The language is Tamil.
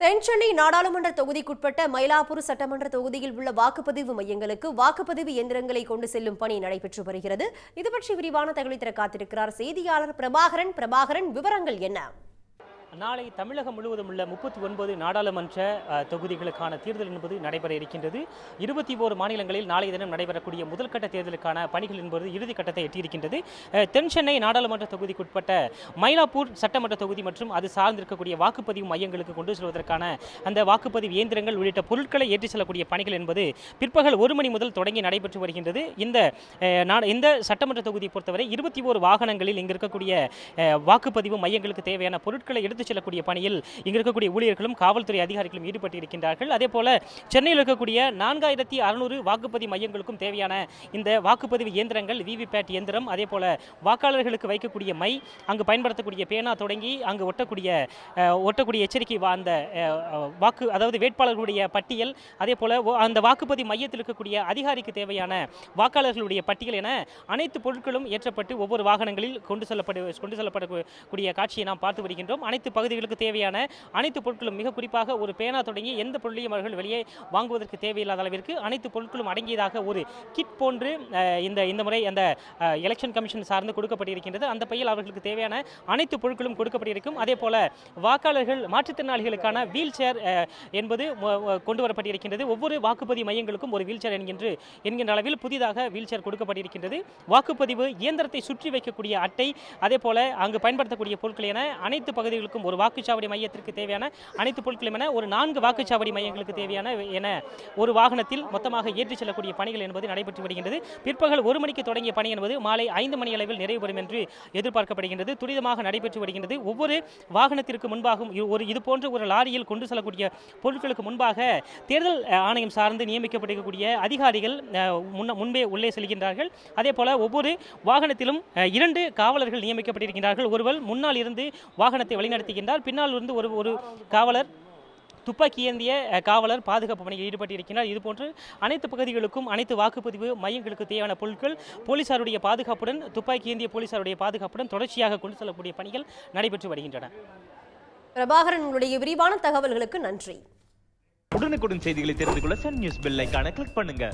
தென்சென்னை நாடாளுமன்ற தொகுதிக்குட்பட்ட மயிலாப்பூர் சட்டமன்ற தொகுதியில் உள்ள வாக்குப்பதிவு மையங்களுக்கு வாக்குப்பதிவு இயந்திரங்களை கொண்டு செல்லும் பணி நடைபெற்று வருகிறது. இது பற்றி விரிவான தகவலை தர காத்திருக்கிறார் செய்தியாளர் பிரபாகரன். பிரபாகரன் விவரங்கள் என்ன? நாளை தமிழகம் முழுவதும் உள்ள முப்பத்தி ஒன்பது நாடாளுமன்ற தொகுதிகளுக்கான தேர்தல் என்பது நடைபெற இருக்கின்றது. இருபத்தி ஓரு மாநிலங்களில் நாளைய தினம் நடைபெறக்கூடிய முதல்கட்ட தேர்தலுக்கான பணிகள் என்பது இறுதிக்கட்டத்தை எட்டியிருக்கின்றது. தென் சென்னை நாடாளுமன்ற தொகுதிக்குட்பட்ட மயிலாப்பூர் சட்டமன்ற தொகுதி மற்றும் அது சார்ந்திருக்கக்கூடிய வாக்குப்பதிவு மையங்களுக்கு கொண்டு செல்வதற்கான அந்த வாக்குப்பதிவு இயந்திரங்கள் உள்ளிட்ட பொருட்களை ஏற்றிச் செல்லக்கூடிய பணிகள் என்பது பிற்பகல் ஒரு மணி முதல் தொடங்கி நடைபெற்று வருகின்றது. இந்த இந்த சட்டமன்ற தொகுதியை பொறுத்தவரை இருபத்தி ஓரு வாகனங்களில் இங்கு இருக்கக்கூடிய வாக்குப்பதிவு மையங்களுக்கு தேவையான பொருட்களை எடுத்து எடுத்துச் செல்லக்கூடிய பணியில் இங்கு இருக்கக்கூடிய ஊழியர்களும் காவல்துறை அதிகாரிகளும் ஈடுபட்டு இருக்கின்றார்கள் அதே போல சென்னையில் இருக்கக்கூடிய நான்காயிரத்தி அறுநூறு வாக்குப்பதிவு மையங்களுக்கும் தேவையான இந்த வாக்குப்பதிவு இயந்திரங்கள் விவிபேட் இயந்திரம் அதே போல வாக்காளர்களுக்கு வைக்கக்கூடிய மை அங்கு பயன்படுத்தக்கூடிய பேனா தொடங்கி அங்கு ஒட்டக்கூடிய ஒட்டக்கூடிய எச்சரிக்கை அந்த வாக்கு அதாவது வேட்பாளர்களுடைய பட்டியல் அதே போல அந்த வாக்குப்பதிவு மையத்தில் இருக்கக்கூடிய அதிகாரிக்கு தேவையான வாக்காளர்களுடைய பட்டியல் என அனைத்து பொருட்களும் ஏற்றப்பட்டு ஒவ்வொரு வாகனங்களில் கொண்டு செல்லப்படு கொண்டு செல்லப்படக்கூடிய காட்சியை நாம் பார்த்து வருகின்றோம். அனைத்து பகுதிகளுக்கு தேவையான அனைத்து பொருட்களும் மிக குறிப்பாக ஒரு பேனா தொடங்கி எந்த பொருளையும் அவர்கள் வெளியே வாங்குவதற்கு தேவையில்லாத அளவிற்கு அனைத்து பொருட்களும் அடங்கியதாக ஒரு கிட் போன்று இந்த இந்த முறை அந்த எலெக்ஷன் கமிஷன் சார்ந்து கொடுக்கப்பட்டிருக்கின்றது. அந்த பையில் அவர்களுக்கு தேவையான அனைத்து பொருட்களும் கொடுக்கப்பட்டிருக்கும். அதே போல வாக்காளர்கள் மாற்றுத்திறனாளிகளுக்கான வீல் சேர் என்பது மு- கொண்டு வரப்பட்டிருக்கின்றது. ஒவ்வொரு வாக்குப்பதிவு மையங்களுக்கும் ஒரு வீல் சேர் என்கின்ற என்கின்ற அளவில் புதிதாக வீல் சேர் கொடுக்கப்பட்டிருக்கின்றது. வாக்குப்பதிவு இயந்திரத்தை சுற்றி வைக்கக்கூடிய அட்டை அதே போல அங்கு பயன்படுத்தக்கூடிய பொருட்கள் என அனைத்து பகுதிகளுக்கும் ஒரு வாக்குச்சாவடி மையத்திற்கு தேவையான அனைத்து பொருட்களும் என ஒரு நான்கு வாக்குச்சாவடி மையங்களுக்கு தேவையான என ஒரு வாகனத்தில் மொத்தமாக ஏற்றிச் செல்லக்கூடிய பணிகள் என்பது நடைபெற்று வருகின்றது. பிற்பகல் ஒரு மணிக்கு தொடங்கிய பணி என்பது மாலை ஐந்து மணி அளவில் நிறைவு பெறும் என்று எதிர்பார்க்கப்படுகின்றது. துரிதமாக நடைபெற்று வருகின்றது. ஒவ்வொரு வாகனத்திற்கு முன்பாகவும் ஒரு இது போன்ற ஒரு லாரியில் கொண்டு செல்லக்கூடிய பொருட்களுக்கு முன்பாக தேர்தல் ஆணையம் சார்ந்து நியமிக்கப்பட்டிருக்கக்கூடிய அதிகாரிகள் முன்ன முன்பே உள்ளே செல்கின்றார்கள். அதே போல ஒவ்வொரு வாகனத்திலும் இரண்டு காவலர்கள் நியமிக்கப்பட்டிருக்கின்றார்கள். ஒருவர் முன்னால் இருந்து வாகனத்தை வழிநடத்தி வழிநடத்துகின்றார் பின்னால் இருந்து ஒரு ஒரு காவலர் துப்பாக்கி ஏந்திய காவலர் பாதுகாப்பு பணியில் ஈடுபட்டிருக்கிறார் இதுபோன்று அனைத்து பகுதிகளுக்கும் அனைத்து வாக்குப்பதிவு மையங்களுக்கு தேவையான பொருட்கள் போலீசாருடைய பாதுகாப்புடன் துப்பாக்கி ஏந்திய போலீசாருடைய பாதுகாப்புடன் தொடர்ச்சியாக கொண்டு செல்லக்கூடிய பணிகள் நடைபெற்று வருகின்றன. பிரபாகரன் உங்களுடைய விரிவான தகவல்களுக்கு நன்றி. உடனுக்குடன் செய்திகளை தெரிந்து கொள்ள சன் நியூஸ் பெல் ஐகானை கிளிக் பண்ணுங்க.